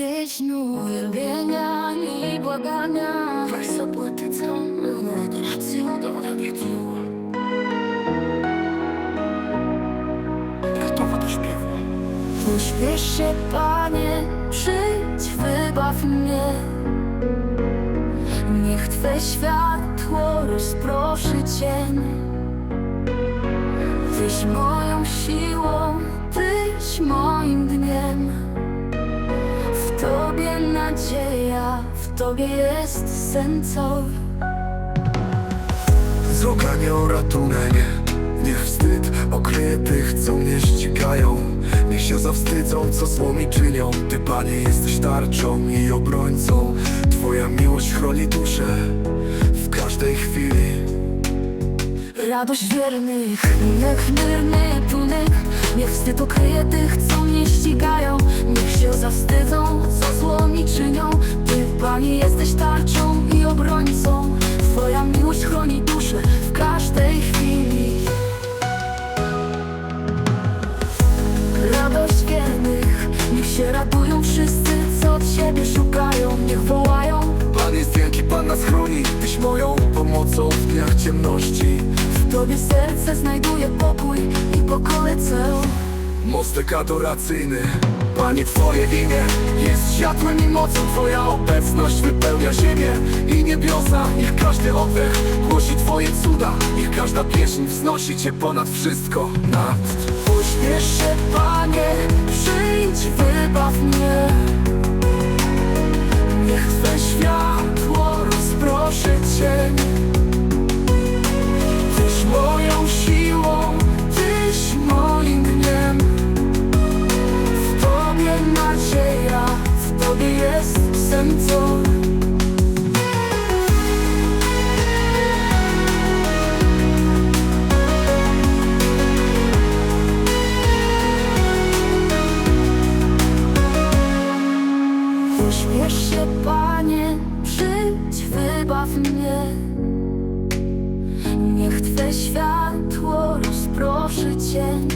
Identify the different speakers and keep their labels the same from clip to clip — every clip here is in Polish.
Speaker 1: pieśń uwielbienia i błagania. Weź zapłaty całą racją do nawiedzu Gotowa do śpiewu. Uśpiesz się, Panie, przyjdź, wybaw mnie. Niech Twe światło rozproszy cień. Tyś moją siłą, Tyś moim Tobie jest sen cały
Speaker 2: Z oka nie o ratunek Niech wstyd. Okryje tych, co mnie ścigają. Niech się zawstydzą, co zło mi czynią. Ty, Panie, jesteś tarczą i obrońcą. Twoja miłość chroni duszę w każdej chwili.
Speaker 1: Radość wiernych, niech myrny tunek. Niech wstyd okryje tych, co mnie ścigają. Niech się zawstydzą, co zło się radują wszyscy, co od siebie szukają. Niech wołają.
Speaker 2: Pan jest wielki, Pan nas chroni. Tyś moją pomocą w dniach ciemności.
Speaker 1: W Tobie serce znajduje pokój i pokolecę
Speaker 2: Mostek adoracyjny Panie, Twoje imię jest światłem i mocą. Twoja obecność wypełnia ziemię i niebiosa. Niech każdy oddech głosi Twoje cuda. Niech każda pieśń wznosi Cię ponad wszystko. Nad
Speaker 1: Uśmiesz się, Panie, przyjdź, wybaw mnie Się, przyjdź, wybaw mnie. Niech Twe światło rozproszy cień.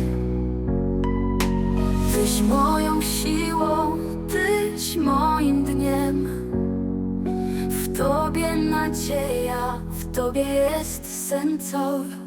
Speaker 1: Tyś moją siłą, Tyś moim dniem nadzieja, w Tobie jest sen cały